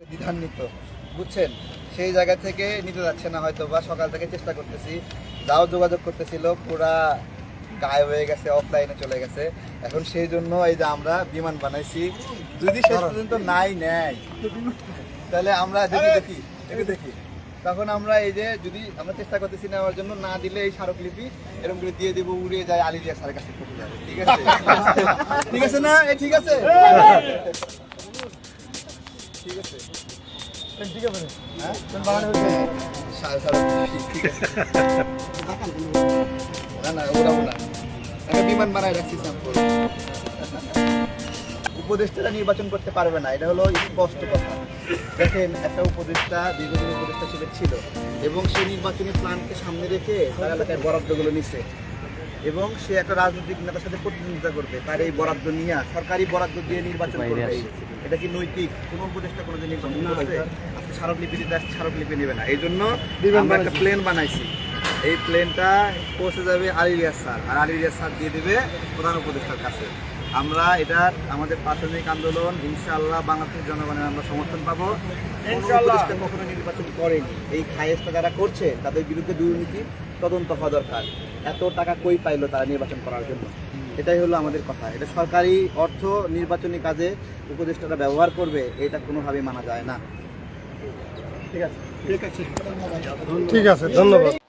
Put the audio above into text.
দ্বিধান্বিত বুঝছেন? সেই জায়গা থেকে নিতে যাচ্ছে না হয়তো বা সকাল থেকে চেষ্টা করতেছি। যাও যোগাযোগ করতেছিল পুরা গায়ে হয়ে গেছে অফলাইনে চলে গেছে। এখন সেই জন্য এই যে আমরা বিমান বানাইছি যদি শেষ পর্যন্ত নাই নেয় তাহলে আমরা দেখি একটু দেখি তখন আমরা এই যে যদি আমরা চেষ্টা করতেছি নেওয়ার জন্য না দিলে এই স্মারকলিপি এরকম করে দিয়ে দেবো উড়িয়ে যায় আলিলিয়া স্যারের কাছে। ঠিক আছে? ঠিক আছে না? এ ঠিক আছে। উপদেষ্টারা নির্বাচন করতে পারবে না, এটা হলো স্পষ্ট কথা। দেখেন, একটা উপদেষ্টা দীর্ঘদিন উপদেষ্টা ছিল, এবং সেই নির্বাচনী প্ল্যানকে সামনে রেখে তার এলাকায় বরাদ্দগুলো নিছে। এবং সে একটা রাজনৈতিক নেতার সাথে প্রতিদ্বন্দ্বিতা করবে। তার এই বরাদ্দ নিয়ে সরকারি বরাদ্দ দিয়ে নির্বাচন করবে। এটা কি নৈতিক? কোন উপদেষ্টা কোনো দিন নির্বাচন করবে আজকে স্মারকলিপি দিতে আসছে স্মারকলিপি নেবে না। এই জন্য আমরা একটা প্লেন বানাইছি। এই প্লেনটা পৌঁছে যাবে আলিলিয়াস স্যার। আর আলিলিয়াস স্যার দিয়ে দেবে প্রধান উপদেষ্টার কাছে। আমরা এটা আমাদের প্রাথমিক আন্দোলন ইনশাআল্লাহ বাংলাদেশের জনগণের আমরা সমর্থন পাবো। ইনশাআল্লাহ। কখনো নির্বাচন করেনি। এই খায়েসটা যারা করছে তাদের বিরুদ্ধে দুর্নীতি তদন্ত হওয়া দরকার। এত টাকা কই পাইলো তারা নির্বাচন করার জন্য? এটাই হলো আমাদের কথা। এটা সরকারি অর্থ নির্বাচনী কাজে উপদেষ্টারা ব্যবহার করবে, এটা কোনোভাবেই মানা যায় না। ঠিক আছে? ঠিক আছে ঠিক আছে ধন্যবাদ।